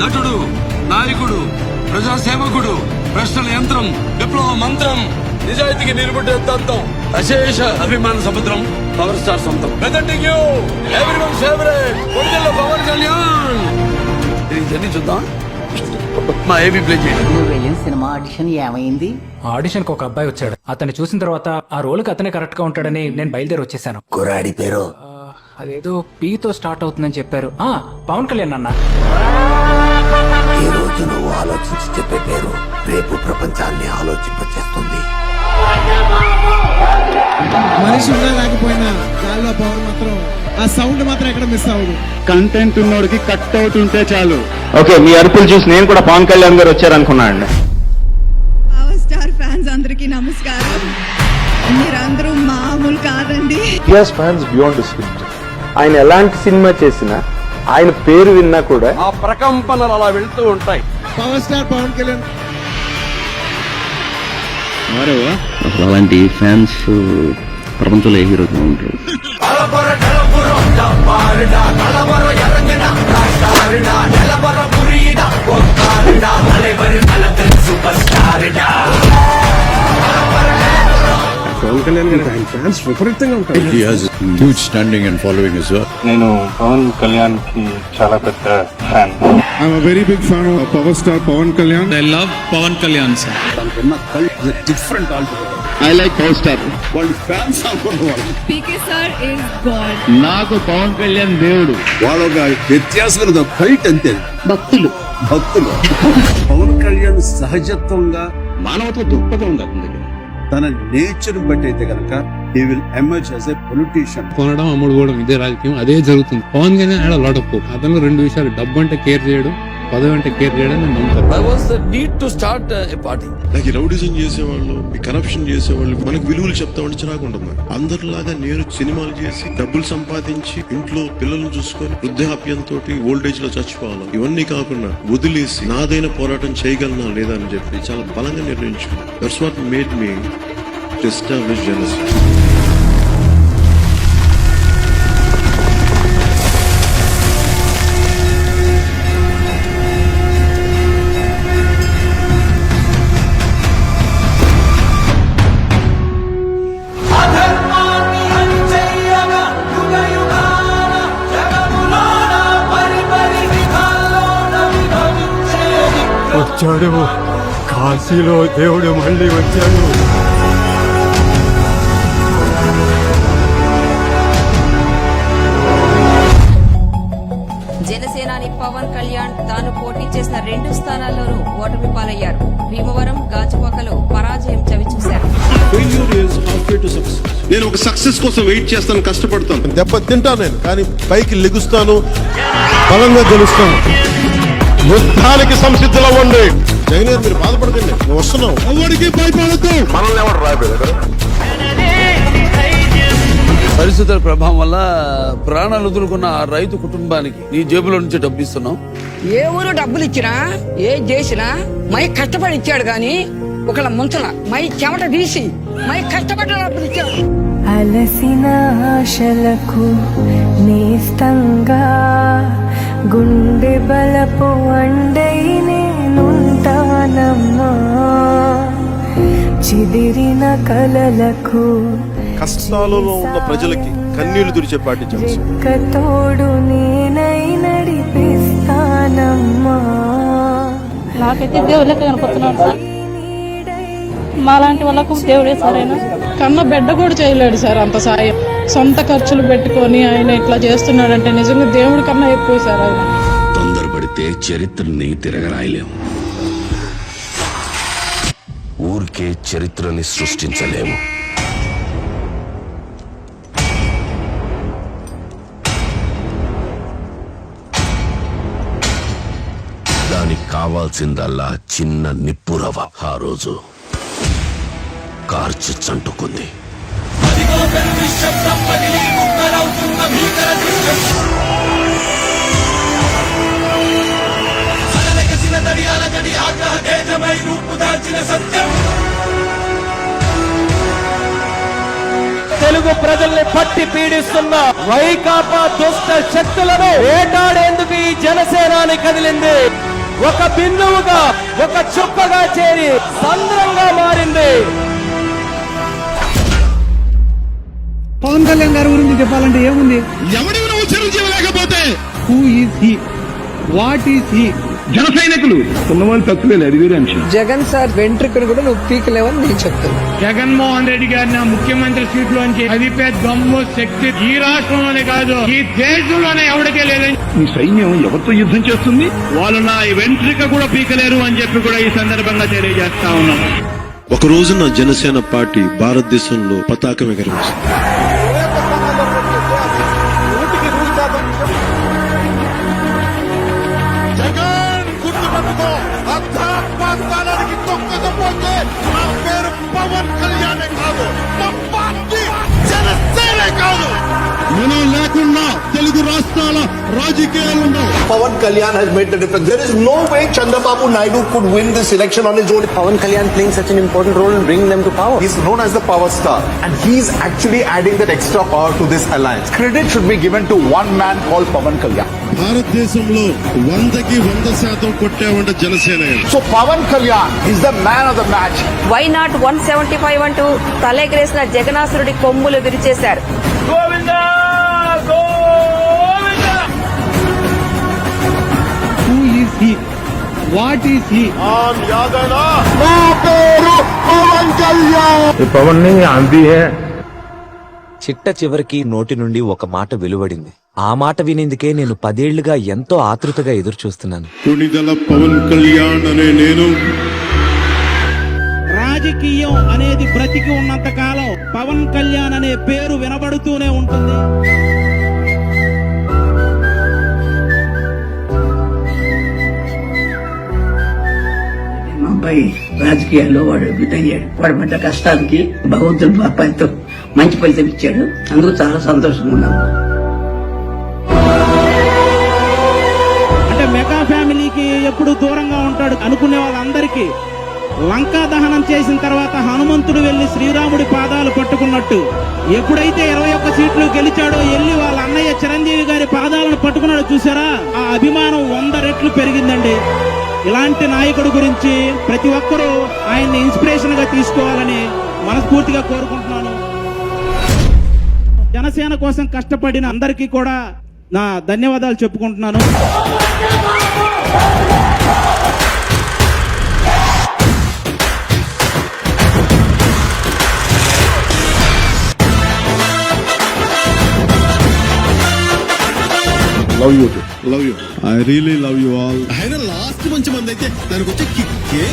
నటుడు నాయకుడు ప్రజాసేవకుడు ప్రశ్నల యంత్రం విప్లవ మంత్రం నిజాయితీకి నిలబడే దత్తం అశేష అభిమాన సముద్రం పవర్ స్టార్ సొంతం. Presenting you everyone favourite Konidela Pawan Kalyan. ఇది జల్దీ చూద్దాం. మా ఏబీ ప్లే చేయండి. నువ్వు వెళ్ళిన సినిమా ఆడిషన్ ఏమైంది? ఆడిషన్కి ఒక అబ్బాయి వచ్చాడు. అతన్ని చూసిన తర్వాత ఆ రోల్కి అతనే కరెక్ట్గా ఉంటాడని నేను బయలుదేరి వచ్చేసాను. కురాడి పేరు? అదేదో పీ తో స్టార్ట్ అవుతుందని చెప్పారు. ఆ పవన్ కళ్యాణ్ అన్న. ఈ రోజు నువ్వు ఆలోచించి చెప్పే పేరు రేపు ప్రపంచాన్ని ఆలోచింపచేస్తుంది. మనిషి ఉన్నా లేకపోయినా గాల్లో పవర్ మాత్రం ఆ సౌండ్ మాత్రం ఎక్కడ మిస్ అవ్వదు. కంటెంట్ ఉన్నోడికి కట్ అవుట్ ఉంటే చాలు. ఓకే మీ అరుపులు చూసి నేను కూడా పవన్ కళ్యాణ్ గారు వచ్చారనుకున్నాను పవర్ స్టార్ ఫ్యాన్స్ అందరికీ నమస్కారం. మీరందరూ మామూలు కాదండి. ఫ్యాన్స్ బియాండ్ స్క్రిప్ట్ ఆయన ఎలాంటి సినిమా చేసినా ఆయన పేరు విన్నా కూడా ఆ ప్రకంపనలు అలా వెళ్తూ ఉంటాయి. పవర్ స్టార్ పవన్ కళ్యాణ్ అసలు అలాంటి ఫ్యాన్స్ ప్రపంచంలో ఏ హీరోకి ఉంటారు? పవన్ కళ్యాణ్ ఆయన ఫ్యాన్స్ విపరీతంగా ఉంటారు. He has a huge standing and following as well. నేను పవన్ కళ్యాణ్కి చాలా పెద్ద fan. I'm very big fan power star Pawan Kalyan. I love Pawan Kalyan sir. I like power star వాళ్ళు ఫ్యాన్స్ అనుకున్న వాళ్ళు. పీకే సార్ ఇస్ గాడ్ నాకు పవన్ కళ్యాణ్ దేవుడు. వాళ్ళు ఒక వ్యత్యాసమైన ఫైట్ అంతే. భక్తులు. భక్తులు. పవన్ కళ్యాణ్ సహజత్వంగా మానవత్వ దృక్పథం ఉంది. అతని దగ్గర తన నేచర్ బట్టి అయితే కనుక he will emerge as a politician కొనడం అమ్ముడుకోవడం ఇదే రాజకీయం అదే జరుగుతుంది. పవన్ కళ్యాణ్ ఆడ లాట్ ఆఫ్ అతను రెండు విషయాలు డబ్బు అంటే కేర్ చేయడం పదవి అంటే కేర్ చేయడం నేను నమ్ముతాను I was the need to start a party నాకు ఈ రౌడిజం చేసేవాళ్ళు ఈ కరప్షన్ చేసేవాళ్ళు మనకు విలువలు చెప్తామని చిరాకు ఉంటుంది. అందరిలాగా నేను సినిమాలు చేసి డబ్బులు సంపాదించి ఇంట్లో పిల్లల్ని చూసుకొని వృద్ధాప్యంతో ఓల్డేజ్లో చచ్చిపోవాలి. ఇవన్నీ కాకుండా వదిలేసి నాదైన పోరాటం చేయగలనా లేదా అని చెప్పి చాలా బలంగా నిర్ణయించుకున్నాను. That's what made me establish Janas వచ్చాడు. కాశీలో దేవుడు మళ్ళీ వచ్చాడు. జనసేనాని పవన్ కళ్యాణ్ తాను పోటీ చేసిన రెండు స్థానాల్లోనూ ఓటమి పాలయ్యారు భీమవరం గాజువాకలో పరాజయం చవిచూశారు నేను ఒక సక్సెస్ కోసం వెయిట్ చేస్తాను కష్టపడతాను. దెబ్బ తింటాను నేను కానీ పైకి లెగుస్తాను బలంగా గెలుస్తాను. యుద్ధానికి సంసిద్ధులు అవ్వండి జగన్ మీరు బాధపడకండి. వస్తున్నాం ఎవరికి భయపడద్దు? మనల్ని ఎవరు రాబోయే పరిస్థితుల ప్రభావం వల్ల ప్రాణాలు వదులుకున్న ఆ రైతు కుటుంబానికి నీ జేబులో నుంచి డబ్బు ఇస్తున్నాం. ఏ ఊరు డబ్బులు ఇచ్చినా ఏ చేసినా మై కష్టపడి ఇచ్చాడు గాని ఒకళ్ళ ముంచల మై చెమట తీసి మై కష్టపడి డబ్బులు ఇచ్చాడు. అలసిన ఆశలకు నేస్తంగా గుండె బలపు అండై నేనుంటానమ్మా. చిదిరిన కలలకు కష్టాలలో ఉన్న ప్రజలకి కన్నీళ్ళు తుడిచే జనసేన తోడు నేనై నడిపిస్తానమ్మా. నాకైతే దేవుళ్ళకి కనపడుతున్నాడు సార్. మాలాంటి వాళ్ళకు దేవుడే సరైన? కన్న బిడ్డ కూడా చేయలేడు సార్ అంత సాయం. సొంత ఖర్చులు పెట్టుకొని ఆయన ఇట్లా చేస్తున్నాడంటే నిజంగా దేవుడి కన్నా ఎక్కువ సార్ ఆయన. తొందరపడితే చరిత్రని తిరగరాయలేము ఊరికే చరిత్రని సృష్టించలేము. దానికి కావాల్సిందల్లా చిన్న నిప్పురవ ఆ రోజు కార్చి చంటుకుంది. తెలుగు ప్రజల్ని పట్టి పీడిస్తున్న వైకాపా దుష్ట శక్తులను వేటాడేందుకు ఈ జనసేనాని కదిలింది. ఒక బిందువుగా ఒక చుక్కగా చేరి సంద్రంగా మారింది. పవన్ కళ్యాణ్ గారి గురించి చెప్పాలంటే ఏముంది? నువ్వు చిరంజీవి లేకపోతే? Who is he what is he జన సైనికులు ఉన్నవాళ్ళు తక్కువే అది వేరే అంశం జగన్ సార్ వెంట్రుకను కూడా నువ్వు పీకలేవని నేను చెప్తున్నా. జగన్మోహన్ రెడ్డి గారిని ఆ ముఖ్యమంత్రి సీట్ లోంచి అదిపే దమ్ము శక్తి ఈ రాష్ట్రంలోనే కాదు ఈ దేశంలోనే ఎవరికే లేదని. ఈ సైన్యం ఎవరితో యుద్ధం చేస్తుంది? వాళ్ళు నా వెంట్రిక కూడా పీకలేరు అని చెప్పి కూడా ఈ సందర్భంగా తెలియజేస్తా ఉన్నాం. ఒక రోజున జనసేన పార్టీ భారతదేశంలో పతాకం ఎగరవేసింది. అధ్యాత్మానికి తొక్కకపోతే నా పేరు పవన్ కళ్యాణే కాదు మా పార్టీ జనసేనే కాదు. మనం లేకుండా తెలుగు రాష్ట్రాల రాజకీయాలు Pawan Kalyan has made the difference. There is no way Chandrababu Naidu could win this election on his own. Pawan Kalyan playing such an important role in bringing them to power. He's known as the power star and he's actually adding that extra power to this alliance. Credit should be given to one man called Pawan Kalyan. భారతదేశంలో వందకి వంద శాతం కొట్టామంటే Janasena So Pawan Kalyan is the man of the match. Why not one seventy five అంటూ తలెగరేసిన జగనాసురుడి కొమ్ములు విరిచేశారు who he what is he? నా పేరు పవన్ కళ్యాణ్. పవన్ని ఆంधी है చిట్ట చివరికి నోటి నుండి ఒక మాట వెలువడింది. ఆ మాట వినేందుకే నేను పదేళ్ళుగా ఎంతో ఆతృతగా ఎదురు చూస్తున్నాను పవన్ కళ్యాణ్ అనే నేను. రాజకీయం అనేది బ్రతికి ఉన్నంత కాలం పవన్ కళ్యాణ్ అనే పేరు వినబడుతూనే ఉంటుంది. అబ్బాయి రాజకీయాల్లో వాడు అయ్యాడు వాడు పడ్డ కష్టానికి భగవంతుడు మా అబ్బాయితో మంచి ఫలితం ఇచ్చాడు. అందుకు చాలా సంతోషంగా ఉన్నాము అంటే మెగా ఫ్యామిలీకి ఎప్పుడు దూరంగా ఉంటాడు అనుకునే వాళ్ళందరికీ లంకా దహనం చేసిన తర్వాత హనుమంతుడు వెళ్ళి శ్రీరాముడి పాదాలు పట్టుకున్నట్టు ఎప్పుడైతే ఇరవై ఒక్క సీట్లు గెలిచాడో వెళ్ళి వాళ్ళ అన్నయ్య చిరంజీవి గారి పాదాలను పట్టుకున్నాడు చూసారా? ఆ అభిమానం వంద రెట్లు పెరిగిందండి. ఇలాంటి నాయకుడి గురించి ప్రతి ఒక్కరూ ఆయన్ని ఇన్స్పిరేషన్గా తీసుకోవాలని మనస్ఫూర్తిగా కోరుకుంటున్నాను. జనసేన కోసం కష్టపడిన అందరికీ కూడా నా ధన్యవాదాలు చెప్పుకుంటున్నాను. Love you love you I really love you all ఆయన లాస్ట్ మంచి మంది అయితే దానికి వచ్చే కిక్కే